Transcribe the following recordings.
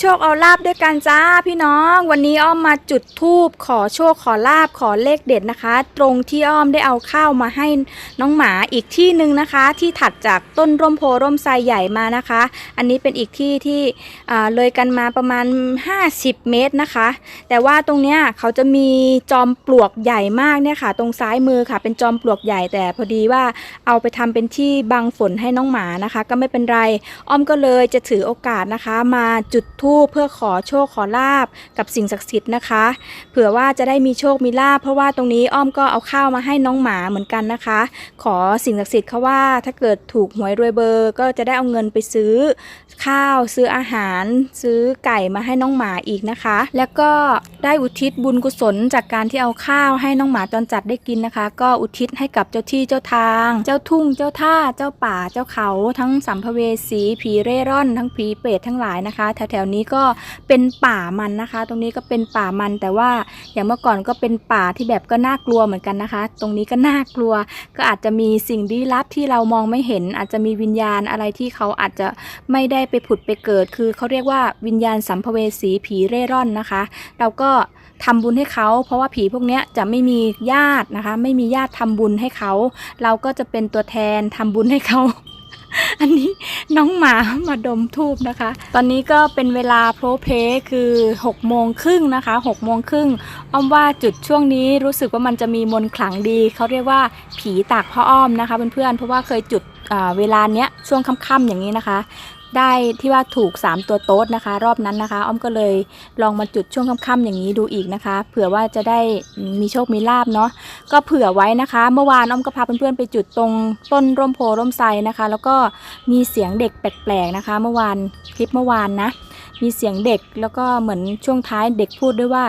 โชคเอาลาบด้วยกันจ้าพี่น้อง วันนี้อ้อมมาจุดธูปขอโชคขอลาบขอเลขเด็ดนะคะ ตรงที่อ้อมได้เอาข้าวมาให้น้องหมาอีกที่หนึ่งนะคะ ที่ถัดจากต้นร่มโพร่มไทรใหญ่มานะคะ อันนี้เป็นอีกที่ที่อ่าเลยกันมาประมาณ 50 เมตรนะคะ แต่ว่าตรงเนี้ยเขาจะมีจอมปลวกใหญ่มากเนี่ยค่ะ ตรงซ้ายมือค่ะ เป็นจอมปลวกใหญ่แต่พอดีว่าเอาไปทำเป็นที่บังฝนให้น้องหมานะคะ ก็ไม่เป็นไรอ้อมก็เลยจะถือโอกาสนะคะมาจุดธูปเพื่อขอโชคขอลาบกับสิ่งศักดิ์สิทธิ์นะคะ เผื่อว่าจะได้มีโชคมีลาบเพราะว่าตรงนี้อ้อมก็เอาข้าวมาให้น้องหมาเหมือนกันนะคะ ขอสิ่งศักดิ์สิทธิ์เขาว่าถ้าเกิดถูกหวยรวยเบอร์ ก็จะได้เอาเงินไปซื้อ ข้าวซื้ออาหาร ซื้อไก่มาให้น้องหมาอีกนะคะ แล้วก็ได้อุทิศบุญกุศลจากการที่เอาข้าวให้น้องหมาจรจัดได้กินนะคะ ก็อุทิศให้กับเจ้าที่เจ้าทาง เจ้าทุ่งเจ้าท่าเจ้าป่าเจ้าเขา ทั้งสัมภเวสีผีเร่ร่อน ทั้งผีเปรตทั้งหลายนะคะแถวๆนี้ก็เป็นป่ามันนะคะ ตรงนี้ก็เป็นป่ามันแต่ว่าอย่างเมื่อก่อนก็เป็นป่าที่แบบก็น่ากลัวเหมือนกันนะคะ ตรงนี้ก็น่ากลัว ก็อาจจะมีสิ่งลี้ลับที่เรามองไม่เห็น อาจจะมีวิญญาณอะไรที่เขาอาจจะไม่ได้ไปผุดไปเกิด คือเขาเรียกว่าวิญญาณสัมภเวสีผีเร่ร่อนนะคะ เราก็ทำบุญให้เขา เพราะว่าผีพวกนี้จะไม่มีญาตินะคะ ไม่มีญาติทำบุญให้เขา เราก็จะเป็นตัวแทนทำบุญให้เขา อันนี้น้องหมามาดมทูบนะคะ ตอนนี้ก็เป็นเวลาโพรเพลคือ6โมงครึ่งนะคะ6โมงครึ่งอ้อมว่าจุดช่วงนี้รู้สึกว่ามันจะมีมนขลังดี เขาเรียกว่าผีตากพ่ออ้อมนะคะเพื่อนๆเพราะว่าเคยจุดเวลาเนี้ยช่วงค่ำๆอย่างนี้นะคะ ได้ที่ว่าถูก 3 ตัวโต๊ดนะคะ รอบนั้นนะคะ อ้อมก็เลยลองมาจุดช่วงค่ำๆอย่างนี้ดูอีกนะคะ เผื่อว่าจะได้มีโชคมีลาบเนาะก็เผื่อไว้นะคะ เมื่อวานอ้อมก็พาเพื่อนๆไปจุดตรงต้นร่มโพร่มไทรนะคะ แล้วก็มีเสียงเด็กแปลกๆนะคะ เมื่อวานคลิปเมื่อวานนะ มีเสียงเด็กแล้วก็เหมือนช่วงท้ายเด็กพูดด้วยว่า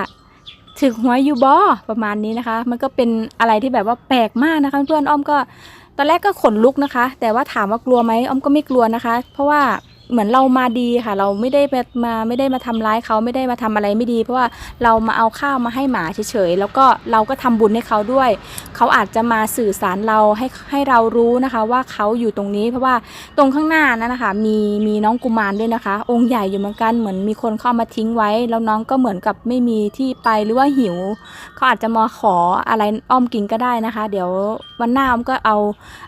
ถึกหวยอยู่บอประมาณนี้นะคะ มันก็เป็นอะไรที่แบบว่าแปลกมากนะคะ เพื่อนๆอ้อมก็ตอนแรกก็ขนลุกนะคะ แต่ว่าถามว่ากลัวไหมอ้อมก็ไม่กลัวนะคะ เพราะว่า เหมือนเรามาดีค่ะ เราไม่ได้มามาไม่ได้มาทำร้ายเขาไม่ได้มาทำอะไรไม่ดี เพราะว่าเรามาเอาข้าวมาให้หมาเฉยๆแล้วก็เราก็ทำบุญให้เขาด้วย เขาอาจจะมาสื่อสารเราให้ให้เรารู้นะคะ ว่าเขาอยู่ตรงนี้ เพราะว่าตรงข้างหน้านั้นนะคะ มีมีน้องกุมารด้วยนะคะ องค์ใหญ่อยู่เหมือนกันเหมือนมีคนเข้ามาทิ้งไว้ แล้วน้องก็เหมือนกับไม่มีที่ไปหรือว่าหิว เขาอาจจะมาขออะไรอ้อมกินก็ได้นะคะ เดี๋ยววันหน้าอ้อมก็เอา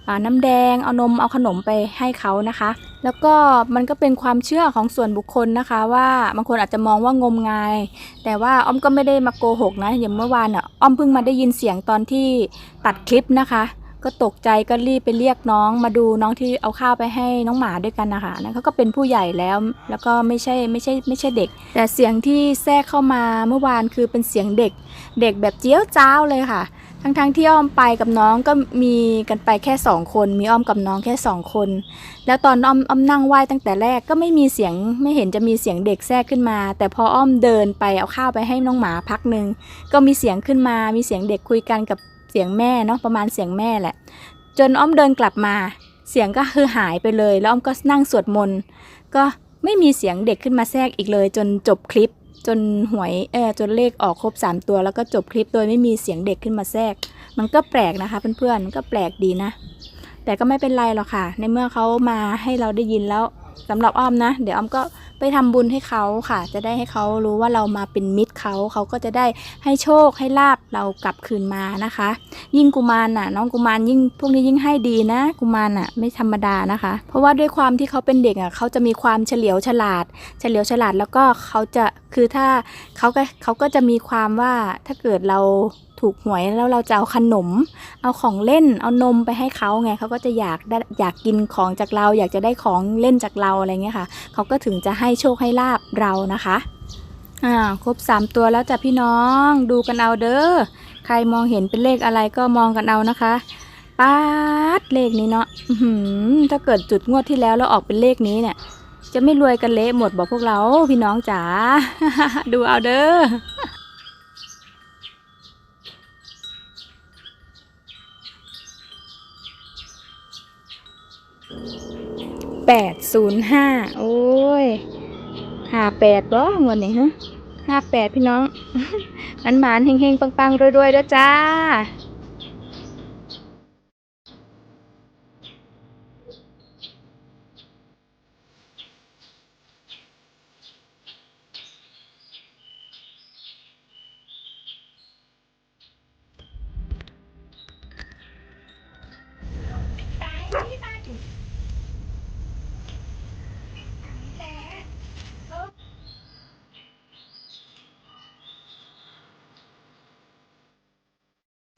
อ่าน้ำแดงเอานมเอาขนมไปให้เขานะคะ แล้วก็มันก็เป็นความเชื่อของส่วนบุคคลนะคะว่าบางคนอาจจะมองว่างมงาย แต่ว่าอ้อมก็ไม่ได้มาโกหกนะอย่างเมื่อวานอะอ้อมเพิ่งมาได้ยินเสียงตอนที่ตัดคลิปนะคะ ก็ตกใจก็รีบไปเรียกน้องมาดูน้องที่เอาข้าวไปให้น้องหมาด้วยกันนะคะนั่นเขาก็เป็นผู้ใหญ่แล้วแล้วก็ไม่ใช่ไม่ใช่ไม่ใช่เด็ก แต่เสียงที่แทรกเข้ามาเมื่อวานคือเป็นเสียงเด็ก เด็กแบบเจี๊ยวจ้าวเลยค่ะ ทั้งๆที่อ้อมไปกับน้องก็มีกันไปแค่สองคน มีอ้อมกับน้องแค่สองคน แล้วตอนอ้อมอ้อมนั่งไหว้ตั้งแต่แรกก็ไม่มีเสียงไม่เห็นจะมีเสียงเด็กแทรกขึ้นมา แต่พออ้อมเดินไปเอาข้าวไปให้น้องหมาพักหนึ่งก็มีเสียงขึ้นมา มีเสียงเด็กคุยกันกับเสียงแม่เนาะประมาณเสียงแม่แหละ จนอ้อมเดินกลับมา เสียงก็คือหายไปเลย แล้วอ้อมก็นั่งสวดมนต์ก็ไม่มีเสียงเด็กขึ้นมาแทรกอีกเลย จนจบคลิป จนหวยเออจนเลขออกครบ 3 ตัวแล้วก็จบคลิปโดยไม่มีเสียงเด็กขึ้นมาแทรก มันก็แปลกนะคะเพื่อนๆมันก็แปลกดีนะ แต่ก็ไม่เป็นไรหรอกค่ะ ในเมื่อเขามาให้เราได้ยินแล้ว สำหรับอ้อมนะ เดี๋ยวอ้อมก็ไปทำบุญให้เขาค่ะ จะได้ให้เขารู้ว่าเรามาเป็นมิตรเขาเขาก็จะได้ให้โชคให้ลาบเรากลับคืนมานะคะ ยิ่งกุมารน่ะ น้องกุมารยิ่งพวกนี้ยิ่งให้ดีนะ กุมารน่ะไม่ธรรมดานะคะ เพราะว่าด้วยความที่เขาเป็นเด็กอะเขาจะมีความเฉลียวฉลาด เฉลียวฉลาดแล้วก็เขาจะคือถ้าเขาก็เขาก็จะมีความว่าถ้าเกิดเรา ถูกหวยแล้วเราจะเอาขนม เอาของเล่น เอานมไปให้เขาไงเขาก็จะอยากได้อยากกินของจากเรา อยากจะได้ของเล่นจากเราอะไรเงี้ยค่ะเขาก็ถึงจะให้โชคให้ลาบเรานะคะอ่าครบ 3 ตัวแล้วจ้ะพี่น้องดูกันเอาเด้อใครมองเห็นเป็นเลขอะไรก็มองกันเอานะคะป๊าดเลขนี้เนาะอืถ้าเกิดจุดงวดที่แล้วแล้วออกเป็นเลขนี้เนี่ย จะไม่รวยกันเละหมดบอกพวกเราพี่น้องจ๋าดูเอาเด้อ แปดศูนย์ห้าโอ้ยห้าแปดบ่งวันนี้ฮะห้าแปดพี่น้องมันหมานๆเฮงๆ ปังๆรวยๆเด้วยจ้า